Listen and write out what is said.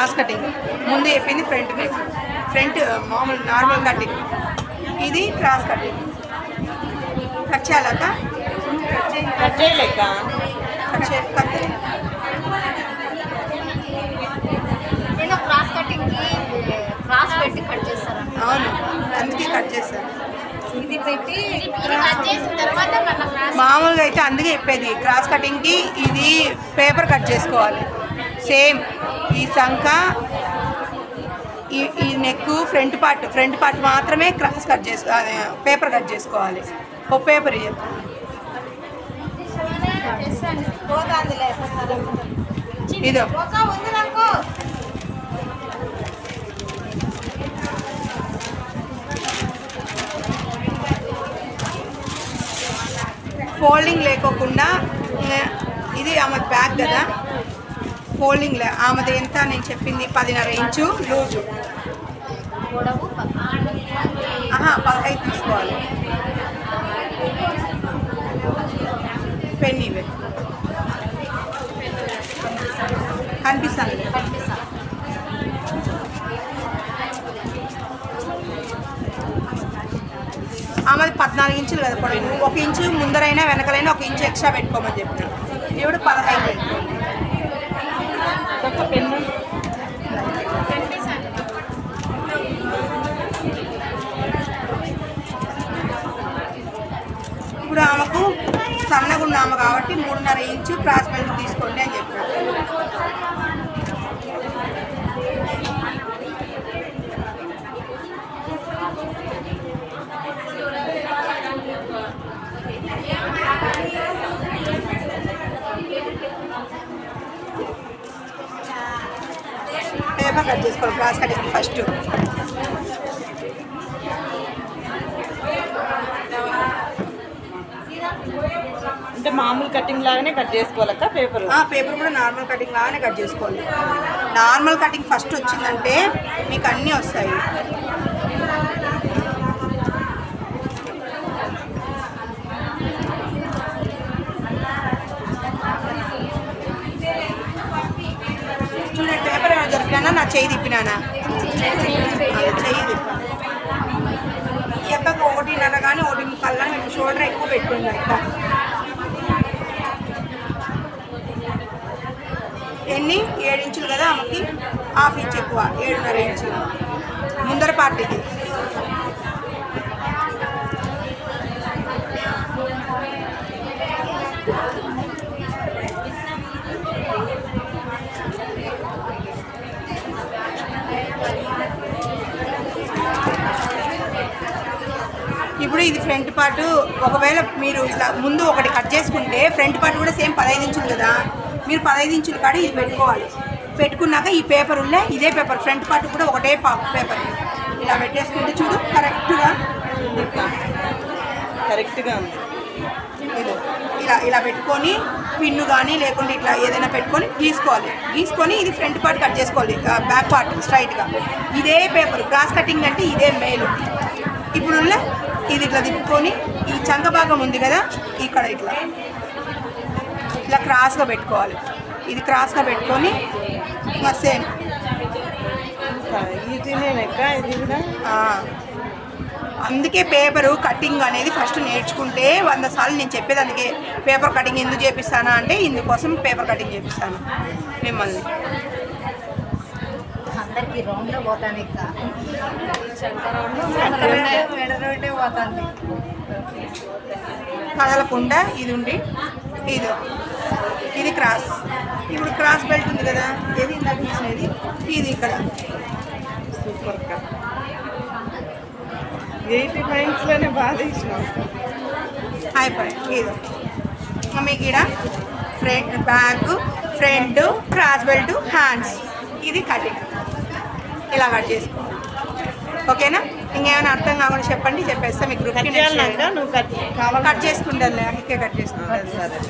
Cross cutting ముందు చెప్పింది front neck front మామూలు నార్మల్ కటింగ్ ఇది క్రాస్ కటింగ్ కట్ చేయాలక్క కట్ చేయలేక? కట్ చే కట్. నేను క్రాస్ కటింగ్కి క్రాస్ పెట్టి కట్ చేస్తారంట అవును. అందుకే కట్ చేశాను ఇది పెట్టి కట్ చేసిన తర్వాత మళ్ళీ క్రాస్ మామూలుగా అయితే అందుకే చెప్పేది. క్రాస్ కటింగ్కి ఇది పేపర్ కట్ చేసుకోవాలి. సేమ్ ఈ సంఖ ఈ ఈ neck front part front part మాత్రమే క్రాస్ కట్ చేసుకో పేపర్ కట్ చేసుకోవాలి. ఓ పేపర్ ఇదో. ఫోల్డింగ్ లేకోకుండా ఇది ఆమె బ్యాగ్ కదా. ఫోల్డింగ్ ఆమెది ఎంత? నేను చెప్పింది పదిన్నర ఇంచు. లూజు ఆహా పదహైదు తీసుకోవాలి. పెన్ ఇవే కనిపిస్తాను ఆమెది పద్నాలుగు ఇంచులు కదా పొడవు. ఒక ఇంచు ముందరైనా వెనకలైనా ఒక ఇంచు ఎక్స్ట్రా పెట్టుకోమని చెప్పిన ఇప్పుడు పదహైదు పెట్టుకోండి ఒక పెన్ను ఇప్పుడు ఆమెకు సన్నగా ఉన్నాము కాబట్టి మూడున్నర ఇంచు క్రాస్ బెల్ట్ తీసుకోండి అని చెప్పారు. పేపర్ కట్ చేసుకోవాలి క్రాస్ కటింగ్ ఫస్ట్ మామూలు కటింగ్ లాగానే కట్ చేసుకోవాలక్క? పేపర్? ఆ పేపర్ కూడా నార్మల్ కటింగ్ లాగానే కట్ చేసుకోవాలి. నార్మల్ కటింగ్ ఫస్ట్ వచ్చిందంటే మీకు అన్నీ వస్తాయి. చూడండి పేపర్ ఏమైనా దొరికినా నా చేయి తిప్పినానా? చేయి చెయ్యి తిప్పా. ఈ అక్కకు ఒకటిన్నర కానీ ఒకటి ముక్కల్లా షోల్డర్ ఎక్కువ పెట్టుకుంది అక్క ఎన్ని ఏడు ఇంచులు కదా ఆమెకి హాఫ్ ఇంచ్ ఎక్కువ ఏడున్నర ఇంచులు ముందర పార్ట్ ఇది. ఇప్పుడు ఇది ఫ్రంట్ పార్ట్ ఒకవేళ మీరు ఇట్లా ముందు ఒకటి కట్ చేసుకుంటే ఫ్రంట్ పార్ట్ కూడా సేమ్ పదహైదు ఇంచులు కదా. మీరు పదహైదు ఇంచులు కాడ ఇది పెట్టుకోవాలి. పెట్టుకున్నాక ఈ పేపర్ ఉండే ఇదే పేపర్ ఫ్రంట్ పార్ట్ కూడా ఒకటే పేపర్ ఇలా పెట్టేసుకుంటే చూడు కరెక్ట్గా కరెక్ట్గా ఉంది. ఇది. ఇలా ఇలా పెట్టుకొని పిన్ను కానీ లేకుంటే ఇట్లా ఏదైనా పెట్టుకొని గీసుకోవాలి. గీసుకొని ఇది ఫ్రంట్ పార్ట్ కట్ చేసుకోవాలి. బ్యాక్ పార్ట్ స్ట్రైట్గా ఇదే పేపర్ క్రాస్ కటింగ్ అంటే ఇదే మేలు. ఇప్పుడు ఇది ఇట్లా తిప్పుకొని ఈ చంక భాగం ఉంది కదా ఇక్కడ ఇట్లా. ఇట్లా క్రాస్గా పెట్టుకోవాలి. ఇది క్రాస్గా పెట్టుకొని సేమ్. అందుకే పేపరు కటింగ్ అనేది ఫస్ట్ నేర్చుకుంటే వంద సార్లు నేను చెప్పేది అందుకే పేపర్ కటింగ్ ఎందుకు చేపిస్తానా? అంటే ఇందుకోసం పేపర్ కటింగ్ చేపిస్తాను మిమ్మల్ని. అందరికి పోతాను ఇంకా కదలకుండా ఇది ఉండి ఇది. ఇది క్రాస్. ఇప్పుడు క్రాస్ బెల్ట్ ఉంది కదా ఏది ఇందాక తీసినది ఇది ఇక్కడ. సూపర్ అక్క ఎయిటీ పాయింట్స్లోనే బాగా ఇచ్చినాం అయిపోయి ఇది. మీకు ఇక్కడ front back front cross belt hands. ఇది కటింగ్. ఇలా కట్ చేసుకోవాలి ఓకేనా? ఇంకేమైనా అర్థం కాకుండా చెప్పండి చెప్పేస్తే మీకు కట్ చేసుకుంటాను ఇకే కట్ చేసుకుంటాను. సరే.